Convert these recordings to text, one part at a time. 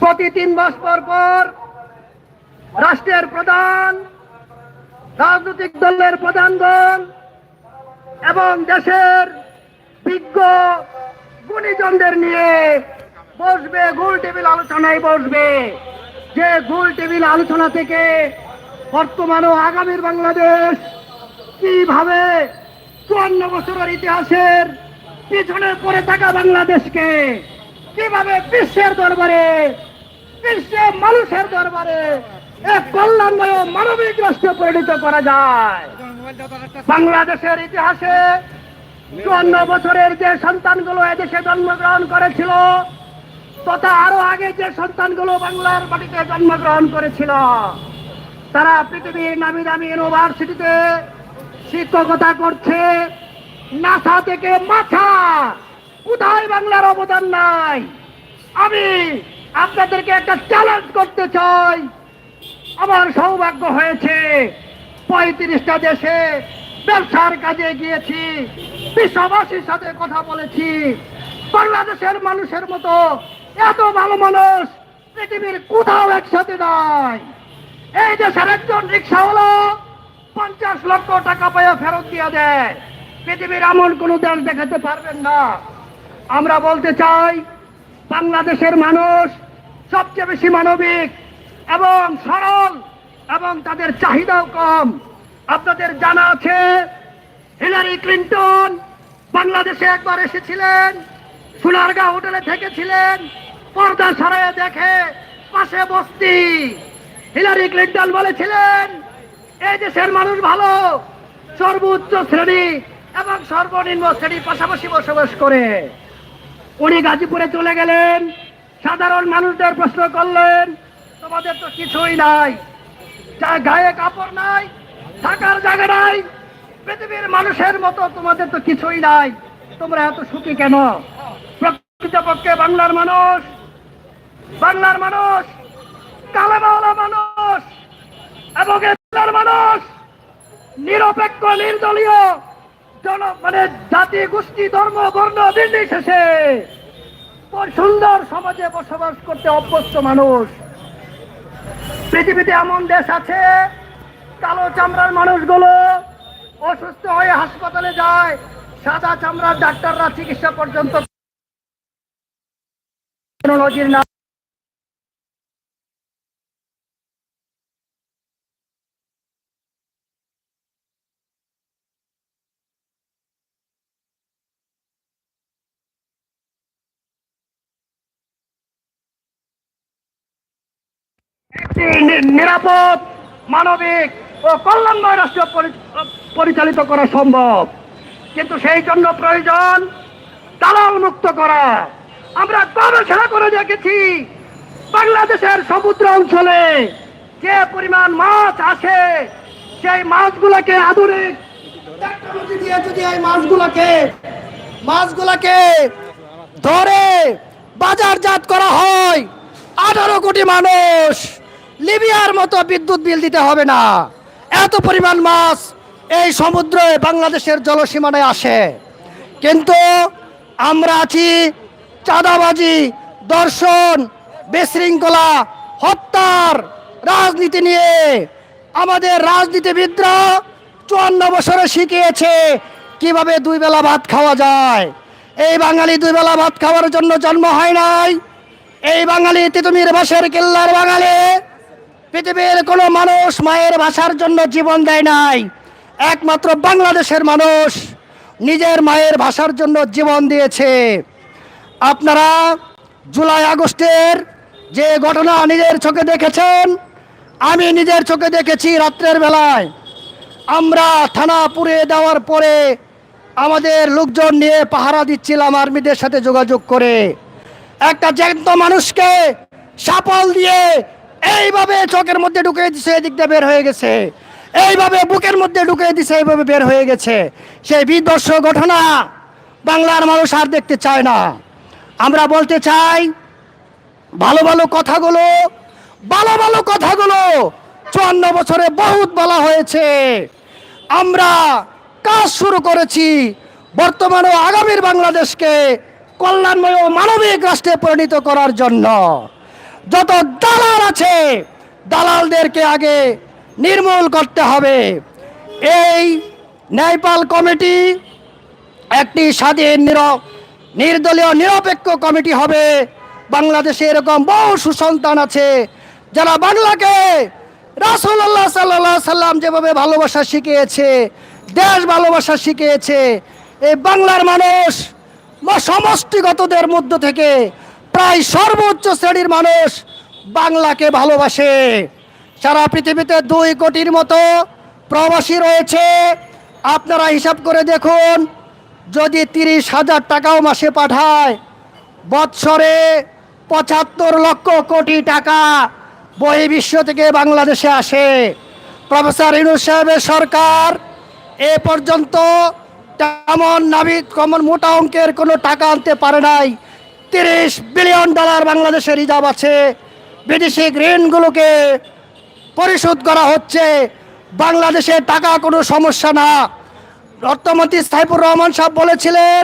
প্রতি তিন মাস পর পর রাষ্ট্রের প্রধান, রাজনৈতিক দলের প্রধানগণ এবং দেশের বিজ্ঞ গুণীজনদের নিয়ে বসবে গোল টেবিল আলোচনায় বসবে। যে গোল টেবিল আলোচনা থেকে বর্তমান ও আগামীর বাংলাদেশ কীভাবে চুয়ান্ন বছরের ইতিহাসের পিছনে পড়ে থাকা বাংলাদেশকে, কীভাবে বিশ্বের দরবারে বিশ্বের মানুষের দরবারে এক কল্যাণময় মানবিক রাষ্ট্রে পরিণত করা যায়। বাংলাদেশের ইতিহাসে চুয়ান্ন বছরের যে সন্তানগুলো এদেশে জন্মগ্রহণ করেছিল, তথা আরও আগে যে সন্তানগুলো বাংলার মাটিতে জন্মগ্রহণ করেছিল, তারা পৃথিবীর নামি দামি ইউনিভার্সিটিতে শিক্ষকতা করছে। নাসা থেকে মাথা, কোথায় বাংলার অবদান নাই? আমি আপনাদেরকে একটা চ্যালেঞ্জ করতে চাই। আমার সৌভাগ্য হয়েছে, পঁয়ত্রিশটা দেশে ব্যবসার কাজে গিয়েছি বিশ্ববাসীর সাথে কথা বলেছি। বাংলাদেশের মানুষের মতো এত ভালো মানুষ পৃথিবীর কোথাও একসাথে নাই। এই দেশের একজন রিক্সাওয়ালা পঞ্চাশ লক্ষ টাকা পাইয়া ফেরত দিয়ে দেয়। পৃথিবীর এমন কোন দেশ দেখাতে পারবেন না। আমরা বলতে চাই, বাংলাদেশের মানুষ সবচেয়ে বেশি মানবিক এবং সরল এবং তাদের চাহিদাও কম। আপনাদের জানা আছে, হিলারি ক্লিন্টন বাংলাদেশে একবার এসেছিলেন, সোনারগাঁ হোটেলে থেকেছিলেন, পর্দা সরাইয়ে দেখে পাশে বস্তি। হিলারি ক্লিন্টন বলেছিলেন, এই দেশের মানুষ ভালো, সর্বোচ্চ শ্রেণি এবং সর্বনিম্ন শ্রেণি পাশাপাশি বসবাস করে। উনি গাজীপুরে চলে গেলেন সাধারণ মানুষদের প্রশ্ন করলেন, তোমাদের তো কিছুই নাই। যা গায়ে কাপড় নাই, থাকার জায়গা নাই, পৃথিবীর মানুষের মতো তোমাদের তো কিছুই নাই। তোমরা এত সুখী কেন? প্রকৃতপক্ষে বাংলার মানুষ বাংলার মানুষ, কালেমাওয়ালা মানুষ এবং মানুষ, নিরপেক্ষ, নির্দলীয় জন মানে জাতি, গোষ্ঠী, ধর্ম, বর্ণ নির্বিশেষে সুন্দর সমাজে বসবাস করতে অভ্যস্ত মানুষ। পৃথিবীতে এমন দেশ আছে, কালো চামড়ার মানুষগুলো অসুস্থ হয়ে হাসপাতালে যায়, সাদা চামড়ার ডাক্তাররা চিকিৎসা পর্যন্ত একটি নি- নিরাপদ, মানবিক ও কল্যাণময় রাষ্ট্র পরিচালিত করা সম্ভব। কিন্তু সেই জন্য প্রয়োজন দালাল মুক্ত করা। আমরা গবেষণা করে দেখেছি বাংলাদেশের সমুদ্র অঞ্চলে যে পরিমাণ মাছ আছে সেই মাছগুলোকে আধুনিক টেকনোলজি দিয়ে যদি এই মাছগুলোকে মাছগুলোকে ধরে বাজারজাত করা হয়, আঠারো কোটি মানুষ লিবিয়ার মতো বিদ্যুৎ বিল দিতে হবে না। এত পরিমাণ মাছ এই সমুদ্রে বাংলাদেশের জলসীমানায় আসে। কিন্তু আমরা আছি চাঁদাবাজি, দর্শন, বিশৃঙ্খলা, হত্যার রাজনীতি নিয়ে। আমাদের রাজনীতিবিদরা চুয়ান্ন বছরে শিখিয়েছে কীভাবে দুই বেলা ভাত খাওয়া যায়। এই বাঙালি দুই বেলা ভাত খাওয়ার জন্য জন্ম হয় নাই। এই বাঙালি তিতুমির বাসের কেল্লার বাঙালি। পৃথিবীর কোনো মানুষ মায়ের ভাষার জন্য জীবন দেয় নাই। একমাত্র বাংলাদেশের মানুষ নিজের মায়ের ভাষার জন্য জীবন দিয়েছে। আপনারা জুলাই আগস্টের যে ঘটনা নিজের চোখে দেখেছেন, আমি নিজের চোখে দেখেছি রাত্রের বেলায়। আমরা থানা পুড়ে দেওয়ার পরে আমাদের লোকজন নিয়ে পাহারা দিচ্ছিলাম আর্মিদের সাথে যোগাযোগ করে। একটা জ্যান্ত মানুষকে সাপল দিয়ে এইভাবে চোখের মধ্যে ঢুকিয়ে দিছে এদিক দিয়ে বের হয়ে গেছে। এইভাবে বুকের মধ্যে ঢুকিয়ে দিছে, এইভাবে বের হয়ে গেছে। সেই বিধ্বস্ত ঘটনা বাংলার মানুষ আর দেখতে চায় না। আমরা বলতে চাই, ভালো ভালো কথাগুলো, ভালো ভালো কথাগুলো চুয়ান্ন বছরে বহুত বলা হয়েছে। আমরা কাজ শুরু করেছি, বর্তমান ও আগামীর বাংলাদেশকে কল্যাণময় ও মানবিক রাষ্ট্রে পরিণত করার জন্য। যত দালাল আছে, দালালদেরকে আগে নির্মূল করতে হবে। এই ন্যায়পাল কমিটি একটি স্বাধীন, নির, নির্দলীয়, নিরপেক্ষ কমিটি হবে। বাংলাদেশে এরকম বহু সুসন্তান আছে যারা বাংলাকে রাসুল্লাহ সাল্লাহ সাল্লাম যেভাবে ভালোবাসা শিখিয়েছে, দেশ ভালোবাসা শিখিয়েছে, এই বাংলার মানুষ সমষ্টিগতদের মধ্য থেকে প্রায় সর্বোচ্চ শ্রেণির মানুষ বাংলাকে ভালোবাসে। সারা পৃথিবীতে দুই কোটির মতো প্রবাসী রয়েছে। আপনারা হিসাব করে দেখুন, যদি তিরিশ হাজার টাকাও মাসে পাঠায়, বৎসরে পঁচাত্তর লক্ষ কোটি টাকা বহির্বিশ্ব থেকে বাংলাদেশে আসে। প্রফেসর ইনুস সাহেবের সরকার এ পর্যন্ত তেমন নাবিদ কমন মোটা অঙ্কের কোনো টাকা আনতে পারে নাই। তিরিশ বিলিয়ন ডলার বাংলাদেশের রিজার্ভ আছে। বিদেশি ঋণগুলোকে পরিশোধ করা হচ্ছে। বাংলাদেশে টাকা কোনো সমস্যা না। অর্থমন্ত্রী সাইফুর রহমান সাহেব বলেছিলেন,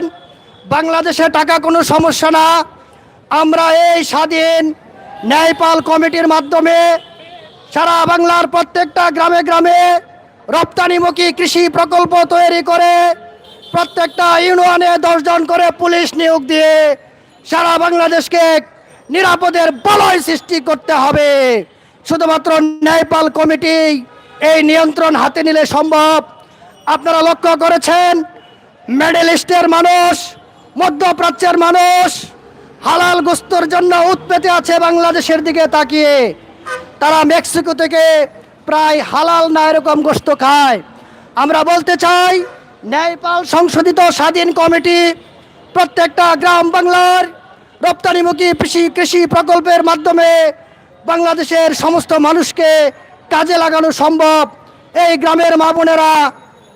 বাংলাদেশে টাকা কোনো সমস্যা না। আমরা এই স্বাধীন ন্যায়পাল কমিটির মাধ্যমে সারা বাংলার প্রত্যেকটা গ্রামে গ্রামে রপ্তানিমুখী কৃষি প্রকল্প তৈরি করে প্রত্যেকটা ইউনিয়নে দশজন করে পুলিশ নিয়োগ দিয়ে সারা বাংলাদেশকে নিরাপদের বলয় সৃষ্টি করতে হবে। শুধুমাত্র ন্যায়পাল কমিটি এই নিয়ন্ত্রণ হাতে নিলে সম্ভব। আপনারা লক্ষ্য করেছেন মিডল ইস্টের মানুষ, মধ্যপ্রাচ্যের মানুষ হালাল গোস্তর জন্য উৎপেতে আছে বাংলাদেশের দিকে তাকিয়ে। তারা মেক্সিকো থেকে প্রায় হালাল না এরকম গোস্ত খায়। আমরা বলতে চাই, ন্যায়পাল সংশোধিত স্বাধীন কমিটি প্রত্যেকটা গ্রাম বাংলার রপ্তানিমুখী কৃষি কৃষি প্রকল্পের মাধ্যমে বাংলাদেশের সমস্ত মানুষকে কাজে লাগানো সম্ভব। এই গ্রামের মা বোনেরা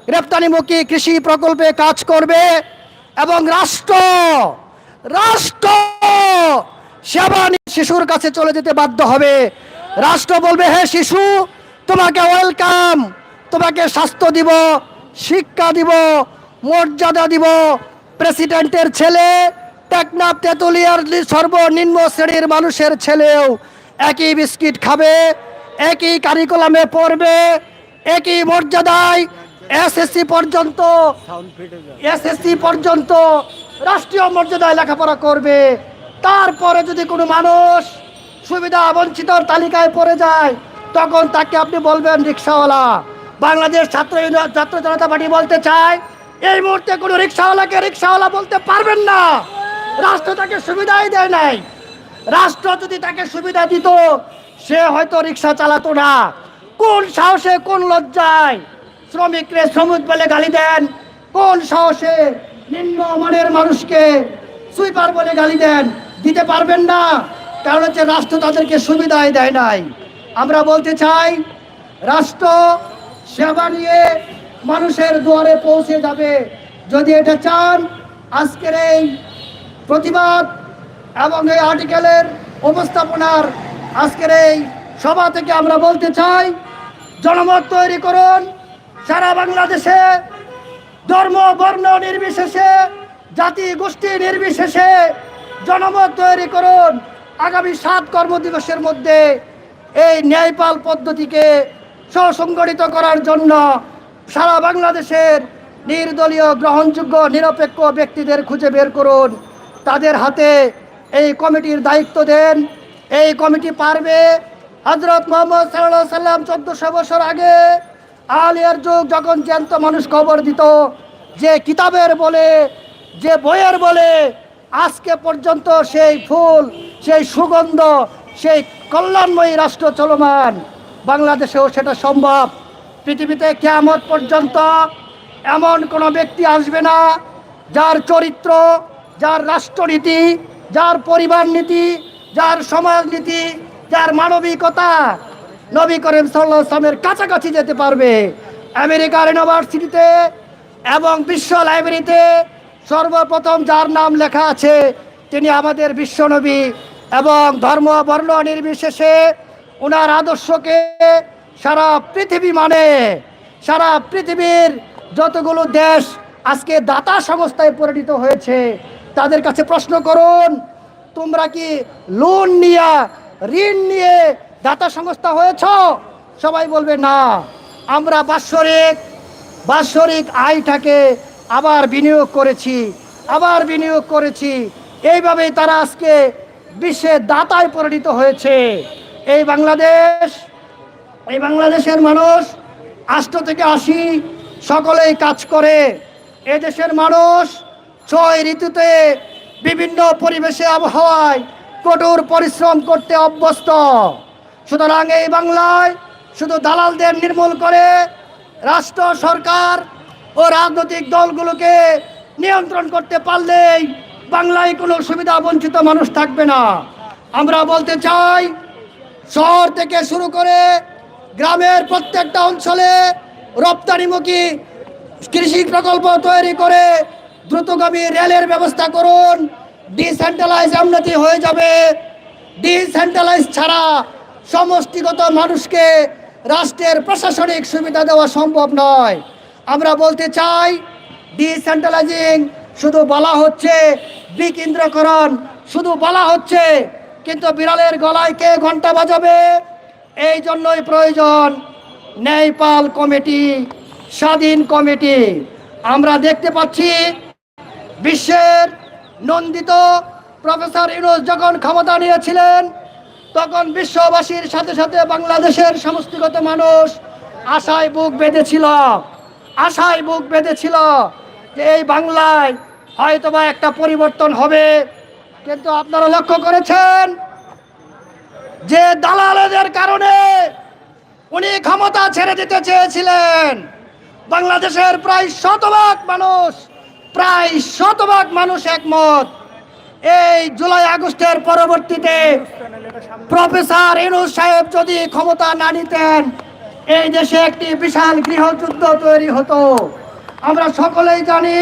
রপ্তানিমুখী কৃষি প্রকল্পে কাজ করবে এবং রাষ্ট্র রাষ্ট্র সেবা শিশুর কাছে চলে যেতে বাধ্য হবে। রাষ্ট্র বলবে, হে শিশু, তোমাকে ওয়েলকাম, তোমাকে স্বাস্থ্য দিব, শিক্ষা দিব, মর্যাদা দিব। প্রেসিডেন্টের ছেলে টেকনাফ তেতুলিয়ার সর্বনিম্ন শ্রেণির মানুষের ছেলেও একই বিস্কিট খাবে, একই কারিকুলামে পড়বে, একই মর্যাদায় এসএসসি পর্যন্ত এসএসসি পর্যন্ত রাষ্ট্রীয় মর্যাদায় লেখাপড়া করবে। তারপরে যদি কোনো মানুষ সুবিধা বঞ্চিত তালিকায় পড়ে যায়, তখন তাকে আপনি বলবেন রিক্সাওয়ালা। বাংলাদেশ ছাত্র ছাত্র জনতা পার্টি বলতে চায়, এই মুহূর্তে কোনো রিক্সাওয়ালাকে রিক্সাওয়ালা বলতে পারবেন না। রাষ্ট্র তাকে সুবিধাই দেয় নাই। রাষ্ট্র যদি তাকে সুবিধা দিত, সে হয়তো রিক্সা চালাতো না। কোন সাহসে, কোন লজ্জায় শ্রমিকরে শ্রমিক বলে গালি দেন? কোন সাহসে নিম্ন মানের মানুষকে সুইপার বলে গালি দেন? দিতে পারবেন না। কারণ হচ্ছে রাষ্ট্র তাদেরকে সুবিধাই দেয় নাই। আমরা বলতে চাই, রাষ্ট্র সেবা নিয়ে মানুষের দুয়ারে পৌঁছে যাবে। যদি এটা চান, আজকের এই প্রতিবাদ এবং এই আর্টিকেলের উপস্থাপনার আজকের এই সভা থেকে আমরা বলতে চাই, জনমত তৈরি করুন, সারা বাংলাদেশে ধর্ম, বর্ণ নির্বিশেষে, জাতি গোষ্ঠী নির্বিশেষে জনমত তৈরি করুন। আগামী সাত কর্মদিবসের মধ্যে এই ন্যায়পাল পদ্ধতিকে সুসংগঠিত করার জন্য সারা বাংলাদেশের নির্দলীয়, গ্রহণযোগ্য, নিরপেক্ষ ব্যক্তিদের খুঁজে বের করুন। তাদের হাতে এই কমিটির দায়িত্ব দেন। এই কমিটি পারবে হজরত মোহাম্মদ সাল্লাহ সাল্লাম চোদ্দশো বছর আগে আলিয়ার যুগ যখন জ্যান্ত মানুষ খবর দিত, যে কিতাবের বলে, যে বইয়ের বলে, আজকে পর্যন্ত সেই ফুল, সেই সুগন্ধ, সেই কল্যাণময়ী রাষ্ট্র চলমান। বাংলাদেশেও সেটা সম্ভব। পৃথিবীতে কেয়ামত পর্যন্ত এমন কোনো ব্যক্তি আসবে না যার চরিত্র যার রাষ্ট্রনীতি, যার পরিবার নীতি যার সমাজনীতি, যার মানবিকতা, নবী করিম সাল্লাহ কাছাকাছি যেতে পারবে। আমেরিকার ইউনিভার্সিটিতে এবং বিশ্ব লাইব্রেরিতে সর্বপ্রথম যার নাম লেখা আছে, তিনি আমাদের বিশ্বনবী এবং ধর্ম বর্ণ নির্বিশেষে ওনার আদর্শকে সারা পৃথিবী মানে। সারা পৃথিবীর যতগুলো দেশ আজকে দাতা সংস্থায় পরিণত হয়েছে তাদের কাছে প্রশ্ন করুন, তোমরা কি লোন নিয়ে, ঋণ নিয়ে দাতা সংস্থা হয়েছ? সবাই বলবে না। আমরা বাৎসরিক বাৎসরিক আয়টাকে আবার বিনিয়োগ করেছি, আবার বিনিয়োগ করেছি। এইভাবেই তারা আজকে বিশ্বের দাতায় পরিণত হয়েছে। এই বাংলাদেশ, এই বাংলাদেশের মানুষ আষ্ট থেকে আশি সকলেই কাজ করে। এ দেশের মানুষ ছয় ঋতুতে বিভিন্ন পরিবেশে আবহাওয়ায় কঠোর পরিশ্রম করতে অভ্যস্ত। সুতরাং এই বাংলায় শুধু দালালদের নির্মূল করে রাষ্ট্র, সরকার ও রাজনৈতিক দলগুলোকে নিয়ন্ত্রণ করতে পারলেই বাংলায় কোনো সুবিধা বঞ্চিত মানুষ থাকবে না। আমরা বলতে চাই, শহর থেকে শুরু করে গ্রামের প্রত্যেকটা অঞ্চলে রপ্তানিমুখী কৃষি প্রকল্প তৈরি করে দ্রুতগামী রেলের ব্যবস্থা করুন। ডিসেন্ট্রালাইজ উন্নতি হয়ে যাবে। ডিসেন্ট্রালাইজ ছাড়া সমষ্টিগত মানুষকে রাষ্ট্রের প্রশাসনিক সুবিধা দেওয়া সম্ভব নয়। আমরা বলতে চাই ডিসেন্ট্রালাইজিং শুধু বলা হচ্ছে বিকেন্দ্রকরণ, শুধু বলা হচ্ছে, কিন্তু বিড়ালের গলায় কে ঘণ্টা বাজাবে? এই জন্যই প্রয়োজন ন্যায়পাল কমিটি, স্বাধীন কমিটি। আমরা দেখতে পাচ্ছি বিশ্বের নন্দিত প্রফেসর ইউনুস যখন ক্ষমতা নিয়েছিলেন, তখন বিশ্ববাসীর সাথে সাথে বাংলাদেশের সমষ্টিগত মানুষ আশায় বুক বেঁধেছিল। আশায় বুক বেঁধেছিল যে এই বাংলায় হয়তোবা একটা পরিবর্তন হবে। কিন্তু আপনারা লক্ষ্য করেছেন যে দালালদের কারণে উনি ক্ষমতা ছেড়ে দিতে চেয়েছিলেন। বাংলাদেশের প্রায় শতভাগ মানুষ প্রায় শতভাগ মানুষ একমত। এই জুলাই আগস্টের পরবর্তীতে প্রফেসর ইনুস সাহেব যদি ক্ষমতা না নিতেন, এই দেশে একটি বিশাল গৃহযুদ্ধ তৈরি হতো। আমরা সকলেই জানি,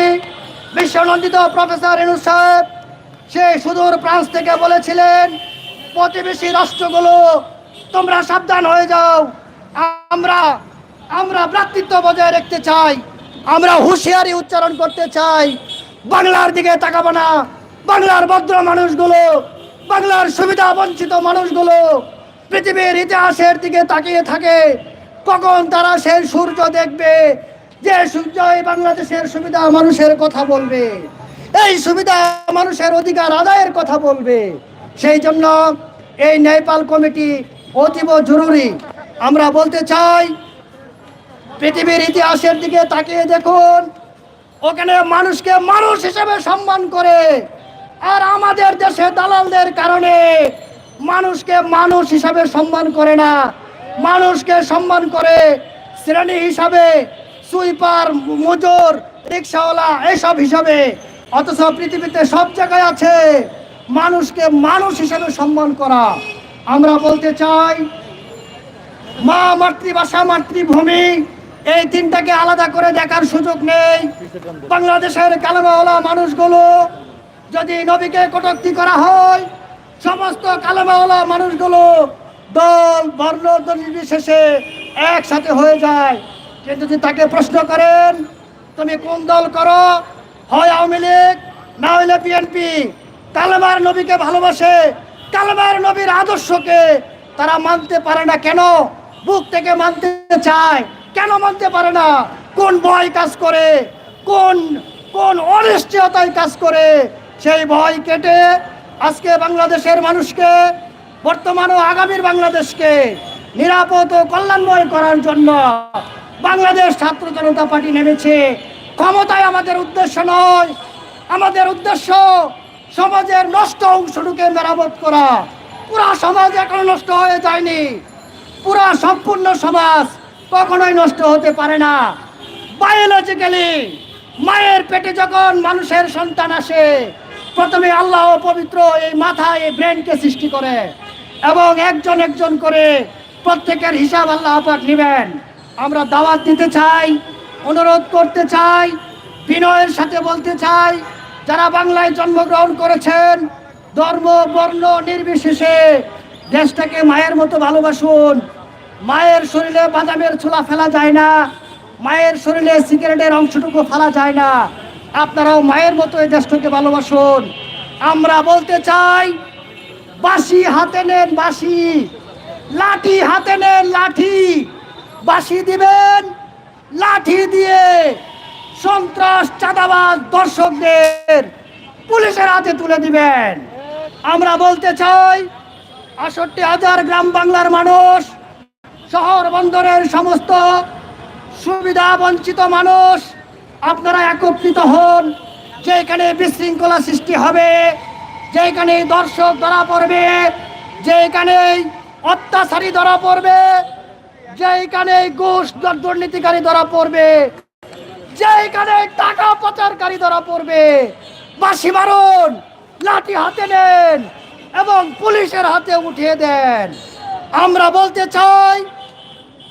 বিশ্বনন্দিত প্রফেসর ইনুস সাহেব, সে সুদূর ফ্রান্স থেকে বলেছিলেন, প্রতিবেশী রাষ্ট্রগুলো, তোমরা সাবধান হয়ে যাও। আমরা আমরা ভ্রাতৃত্ব বজায় রাখতে চাই। আমরা হুঁশিয়ারি উচ্চারণ করতে চাই। বাংলার দিকে তাকাবো না। বাংলার ভদ্র মানুষগুলো, বাংলার সুবিধা বঞ্চিত মানুষগুলো পৃথিবীর ইতিহাসের দিকে তাকিয়ে থাকে। কখন তারা সেই সূর্য দেখবে? যে সূর্য এই বাংলাদেশের সুবিধা মানুষের কথা বলবে। এই সুবিধা মানুষের অধিকার আদায়ের কথা বলবে। সেই জন্য এই নেপাল কমিটি অতীব জরুরি। আমরা বলতে চাই পৃথিবীর ইতিহাসের দিকে তাকিয়ে দেখুন। ওখানে মানুষকে মানুষ হিসেবে সম্মান করে। আর আমাদের দেশে দালালদের কারণে মানুষকে মানুষ হিসাবে সম্মান করে না। মানুষকে সম্মান করে শ্রেণি হিসাবে, সুইপার, মজুর, রিক্সাওয়ালা, এসব হিসাবে। অথচ পৃথিবীতে সব জায়গায় আছে মানুষকে মানুষ হিসাবে সম্মান করা। আমরা বলতে চাই, মা মাতৃভাষা, মাতৃভূমি এই তিনটাকে আলাদা করে দেখার সুযোগ নেই। বাংলাদেশের কালেমাওয়ালা মানুষগুলো যদি নবীকে কটূক্তি করা হয়, সমস্ত কালেমাওয়ালা মানুষগুলো দল, বর্ণ নির্বিশেষে একসাথে হয়ে যায়। কিন্তু যদি তাকে প্রশ্ন করেন, তুমি কোন দল করো? হয় আওয়ামী লীগ না হইলে বিএনপি কালেমার নবীকে ভালোবাসে, কালেমার নবীর আদর্শকে তারা মানতে পারে না। কেন? বুক থেকে মানতে চায়। কেন মানতে পারে না? কোন ভয় কাজ করে? কোন কোন অনিশ্চয়তায় কাজ করে? সেই ভয় কেটে আজকে বাংলাদেশের মানুষকে, বর্তমান ও আগামীর বাংলাদেশকে নিরাপদ ও কল্যাণময় করার জন্য বাংলাদেশ ছাত্র জনতা পার্টি নেমেছে। ক্ষমতায় আমাদের উদ্দেশ্য নয়, আমাদের উদ্দেশ্য সমাজের নষ্ট অংশটুকে মেরামত করা। পুরা সমাজ এখনও নষ্ট হয়ে যায়নি। পুরা সম্পূর্ণ সমাজ কখনোই নষ্ট হতে পারে না। বায়োলজিক্যালি মায়ের পেটে যখন মানুষের সন্তান আসে, প্রথমে আল্লাহ পবিত্র এই মাথা এই ব্রেনকে সৃষ্টি করে এবং একজন একজন করে প্রত্যেকের হিসাব আল্লাহ পাক নেবেন। আমরা দাওয়াত দিতে চাই, অনুরোধ করতে চাই, বিনয়ের সাথে বলতে চাই, যারা বাংলায় জন্মগ্রহণ করেছেন, ধর্ম, বর্ণ নির্বিশেষে দেশটাকে মায়ের মতো ভালোবাসুন। মায়ের শরীরে বাদামের ছোলা ফেলা যায় না, মায়ের শরীরে সিগারেটের অংশটুকু ফেলা যায় না। আপনারাও মায়ের মতো এই দেশটাকে ভালোবাসুন। আমরা বলতে চাই, বাঁশি হাতে নেন বাঁশি, লাঠি হাতে নেন লাঠি, বাঁশি দিবেন, লাঠি দিয়ে সন্ত্রাস, চাঁদাবাজ দর্শকদের পুলিশের হাতে তুলে দিবেন। আমরা বলতে চাই, আষট্টি হাজার গ্রাম বাংলার মানুষ শহর বন্দরের সমস্ত সুবিধা বঞ্চিত মানুষ আপনারা একত্রিত হন। যেখানে বিশৃঙ্খলা সৃষ্টি হবে, যেখানে দর্শক ধরা পড়বে, যেখানে অত্যাচারী ধরা পড়বে, যেখানে ঘুষ দুর্নীতিকারী ধরা পড়বে, যেখানে টাকা পাচারকারী ধরা পড়বে। বাসি মারুন, লাঠি হাতে নেন এবং পুলিশের হাতে উঠিয়ে দেন। আমরা বলতে চাই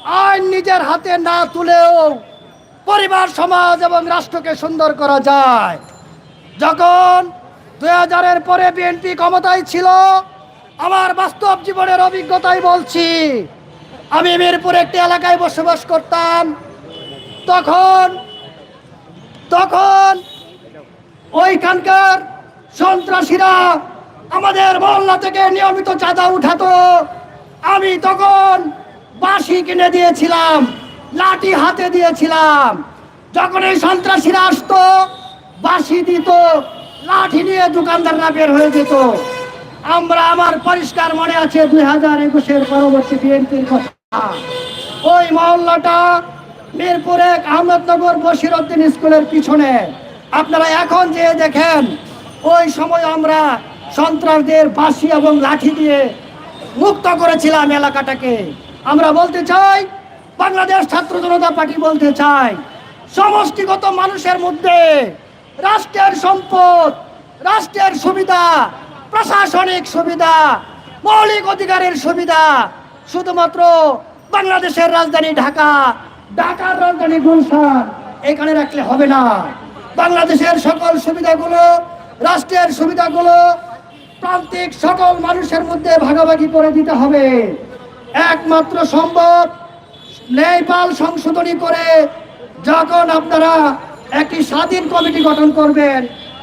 আইন নিজের হাতে না তুলেও পরিবার, সমাজ এবং রাষ্ট্রকে সুন্দর করা যায়। যখন দুই হাজারের পরে বিএনপি ক্ষমতায় ছিল, আমার বাস্তব জীবনের অভিজ্ঞতাই বলছি, আমি মিরপুর একটি এলাকায় বসবাস করতাম। তখন তখন ওইখানকার সন্ত্রাসীরা আমাদের মহল্লা থেকে নিয়মিত চাঁদা উঠাতো। আমি তখন বাঁশি কিনে দিয়েছিলাম, লাঠি হাতে দিয়েছিলাম। যখন এই সন্ত্রাসীরা আসতো, বাঁশি দিত, লাঠি নিয়ে দোকানদাররা বের হয়ে যেত। আমরা আমার পরিষ্কার মনে আছে দুই হাজার একুশের পরবর্তী বিএনপির কথা। ওই মহল্লাটা মিরপুর আহমেদনগর উদ্দিন স্কুলের পিছনে। আপনারা এখন যে দেখেন, ওই সময় আমরা সন্ত্রাসদের বাঁশি এবং লাঠি দিয়ে মুক্ত করেছিলাম এলাকাটাকে। আমরা বলতে চাই, বাংলাদেশ ছাত্র জনতা পার্টি বলতে চাই, সমষ্টিগত মানুষের মধ্যে রাষ্ট্রের সম্পদ, রাষ্ট্রের সুবিধা, প্রশাসনিক সুবিধা, মৌলিক অধিকারের সুবিধা, শুধুমাত্র বাংলাদেশের রাজধানী ঢাকা, ঢাকার রাজধানী গুলশান, এখানে রাখলে হবে না। বাংলাদেশের সকল সুবিধাগুলো, রাষ্ট্রের সুবিধাগুলো প্রান্তিক সকল মানুষের মধ্যে ভাগাভাগি করে দিতে হবে। একমাত্র সম্ভব ন্যায়পাল সংশোধনী করে যখন আপনারা একটি স্বাধীন কমিটি গঠন করবেন,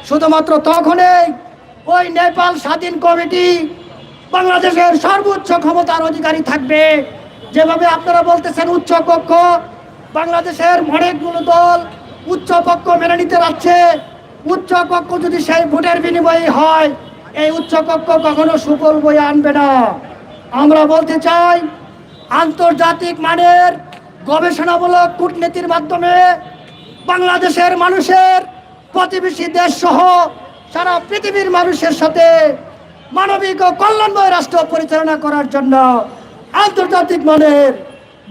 শুধুমাত্র তখনই ওই নেপাল স্বাধীন কমিটি বাংলাদেশের সর্বোচ্চ ক্ষমতার অধিকারী থাকবে। যেভাবে আপনারা বলতেছেন, উচ্চ কক্ষ বাংলাদেশের অনেকগুলো দল উচ্চ পক্ষ মেনে নিতে যাচ্ছে। উচ্চ কক্ষ যদি সেই ভোটের বিনিময়ে হয়, এই উচ্চ কক্ষ কখনো সুফল বয়ে আনবে না। আমরা বলতে চাই, আন্তর্জাতিক মানের গবেষণামূলক কূটনীতির মাধ্যমে বাংলাদেশের মানুষের, প্রতিবেশী দেশ সহ সারা পৃথিবীর মানুষের সাথে মানবিক ও কল্যাণময় রাষ্ট্র পরিচালনা করার জন্য আন্তর্জাতিক মানের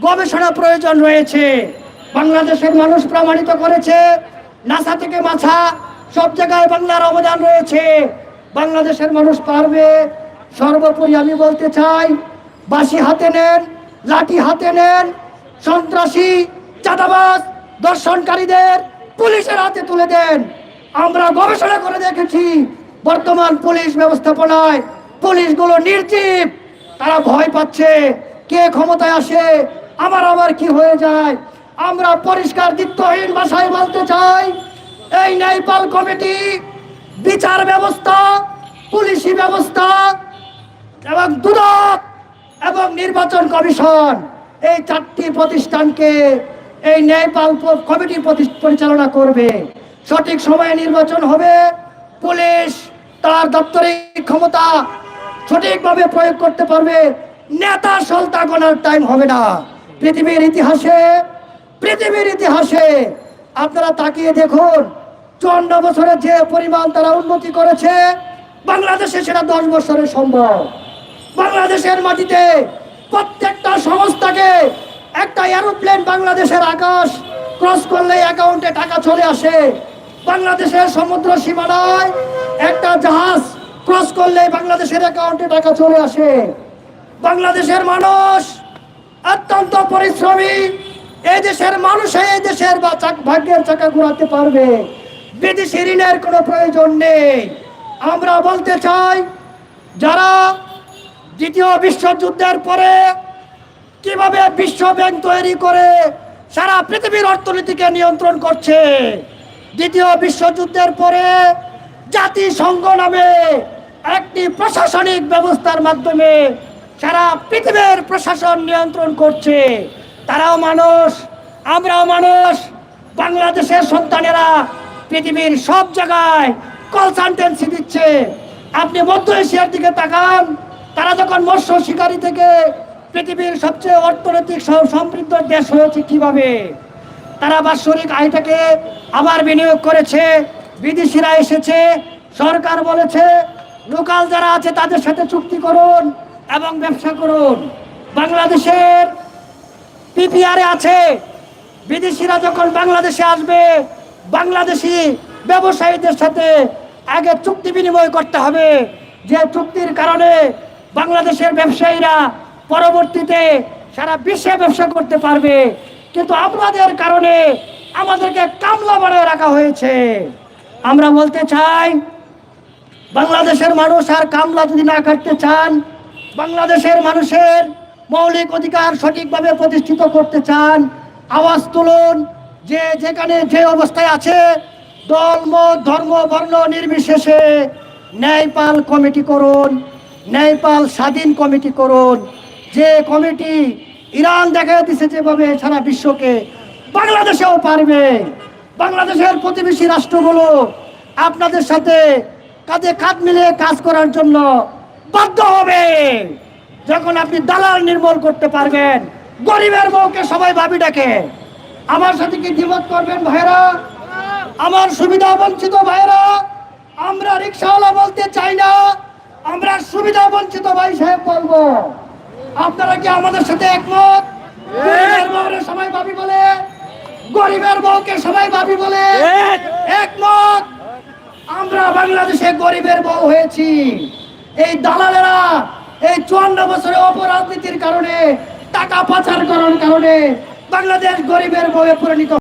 গবেষণা প্রয়োজন রয়েছে। বাংলাদেশের মানুষ প্রমাণিত করেছে, নাসা থেকে মাছা সব জায়গায় বাংলার অবদান রয়েছে। বাংলাদেশের মানুষ পারবে সর্বোপরি আমি বলতে চাই বাসি হাতে নেন, লাঠি হাতে নেন, সন্ত্রাসী, চাঁদাবাজ, দর্শনকারীদের পুলিশের হাতে তুলে দেন। আমরা গবেষণা করে দেখেছি, বর্তমান পুলিশ ব্যবস্থাপনায় পুলিশগুলো নির্জীব। তারা ভয় পাচ্ছে, কে ক্ষমতায় আসে, আমার আবার কি হয়ে যায়? আমরা পরিষ্কার দিত্যহীন ভাষায় বলতে চাই, এই ন্যায়পাল কমিটি বিচার ব্যবস্থা, পুলিশি ব্যবস্থা এবং দুদক এবং নির্বাচন কমিশন এই চারটি প্রতিষ্ঠানকে এই ন্যায়পাল কমিটি পরিচালনা করবে। সঠিক সময়ে নির্বাচন হবে। পুলিশ তার দাপ্তরিক ক্ষমতা সঠিকভাবে প্রয়োগ করতে পারবে। নেতা সলতা গোনার টাইম হবে না। পৃথিবীর ইতিহাসে পৃথিবীর ইতিহাসে আপনারা তাকিয়ে দেখুন, চুয়ান্ন বছরে যে পরিমাণ তারা উন্নতি করেছে, বাংলাদেশে সেটা দশ বছরে সম্ভব। বাংলাদেশের মাটিতে প্রত্যেকটা সংস্থাকে একটা এরোপ্লেন বাংলাদেশের আকাশ ক্রস করলে অ্যাকাউন্টে টাকা চলে আসে। বাংলাদেশের সমুদ্র সীমানায় একটা জাহাজ ক্রস করলে বাংলাদেশের অ্যাকাউন্টে টাকা চলে আসে। বাংলাদেশের মানুষ অত্যন্ত পরিশ্রমী, এই দেশের মানুষ এই দেশের বা ভাগ্যের চাকা ঘোরাতে পারবে। বিদেশি ঋণের কোনো প্রয়োজন নেই। আমরা বলতে চাই, যারা দ্বিতীয় বিশ্বযুদ্ধের পরে কীভাবে বিশ্ব ব্যাংক তৈরি করে সারা পৃথিবীর অর্থনীতিকে নিয়ন্ত্রণ করছে? দ্বিতীয় বিশ্বযুদ্ধের পরে জাতিসংঘ নামে একটি প্রশাসনিক ব্যবস্থার মাধ্যমে সারা পৃথিবীর প্রশাসন নিয়ন্ত্রণ করছে। তারাও মানুষ, আমরাও মানুষ, বাংলাদেশের সন্তানেরা পৃথিবীর সব জায়গায় কনসালটেন্সি দিচ্ছে। আপনি মধ্য এশিয়ার দিকে তাকান তারা যখন মৎস্য শিকারী থেকে পৃথিবীর সবচেয়ে অর্থনৈতিক সমৃদ্ধ দেশ হয়েছে কীভাবে? তারা বাৎসরিক আয়টাকে আবার বিনিয়োগ করেছে। বিদেশিরা এসেছে। সরকার বলেছে, লোকাল যারা আছে তাদের সাথে চুক্তি করুন এবং ব্যবসা করুন। বাংলাদেশের পিপিআরে আছে। বিদেশিরা যখন বাংলাদেশে আসবে, বাংলাদেশি ব্যবসায়ীদের সাথে আগে চুক্তি বিনিময় করতে হবে। যে চুক্তির কারণে বাংলাদেশের ব্যবসায়ীরা পরবর্তীতে সারা বিশ্বে ব্যবসা করতে পারবে। কিন্তু আপনাদের কারণে আমাদেরকে কামলা বানায় রাখা হয়েছে। আমরা বলতে চাই, বাংলাদেশের মানুষ আর কামলা যদি না কাটতে চান, বাংলাদেশের মানুষের মৌলিক অধিকার সঠিকভাবে প্রতিষ্ঠিত করতে চান, আওয়াজ তুলুন, যে যেখানে যে অবস্থায় আছে, দল, মত, ধর্ম, বর্ণ নির্বিশেষে ন্যায়পাল কমিটি করুন। ন্যায়পাল স্বাধীন কমিটি করুন। যে কমিটি ইরান দেখা দিছে যেভাবে সারা বিশ্বকে, বাংলাদেশেও পারবে। বাংলাদেশের প্রতিবেশী রাষ্ট্রগুলো আপনাদের সাথে কাঁধে কাঁধ মিলিয়ে কাজ করার জন্য বাধ্য হবে। যখন আপনি দালাল নির্মূল করতে পারবেন, গরিবের বউকে সবাই ভাবি ডাকে। আমার সাথে কি দ্বিমত করবেন ভাইরা আমার সুবিধা বঞ্চিত ভাইরা আমরা রিক্সাওয়ালা বলতে চাই না। আমরা সুবিধা বঞ্চিত ভাই সাহেব বলব। আপনারা কি আমাদের সাথে একমত? সবাই ভাবি বলে গরিবের বউকে সবাই ভাবি বলে। একমত? আমরা বাংলাদেশে গরিবের বউ হয়েছি। এই দালালেরা এই চুয়ান্ন বছরের অপরাজনীতির কারণে টাকা পাচার করার কারণে বাংলাদেশ গরিবের বউয়ে পরিণত